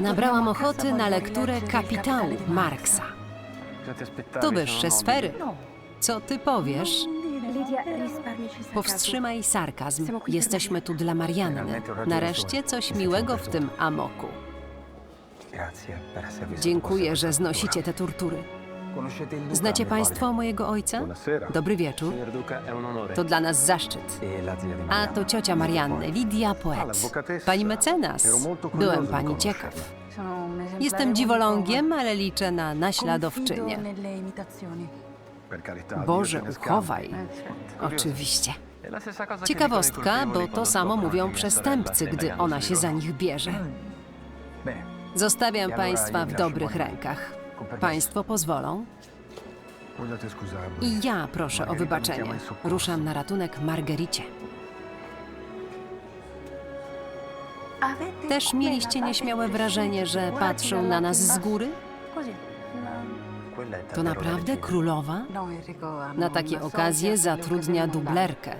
Nabrałam ochoty na lekturę Kapitału Marksa. To wyższe sfery. Co ty powiesz? Powstrzymaj sarkazm. Jesteśmy tu dla Marianny. Nareszcie coś miłego w tym amoku. Dziękuję, że znosicie te tortury. Znacie Państwo mojego ojca? Dobry wieczór. To dla nas zaszczyt. A to ciocia Marianny, Lidia Poet. Pani mecenas. Byłem pani ciekaw. Jestem dziwolągiem, ale liczę na naśladowczynię. Boże, uchowaj. Eh. Oczywiście. Ciekawostka, bo to samo mówią przestępcy, gdy ona się za nich bierze. Zostawiam Państwa w dobrych rękach. Państwo pozwolą? I ja proszę o wybaczenie. Ruszam na ratunek Margericie. Też mieliście nieśmiałe wrażenie, że patrzą na nas z góry? No, To naprawdę królowa? no, Na takie una okazje zatrudnia dublerkę.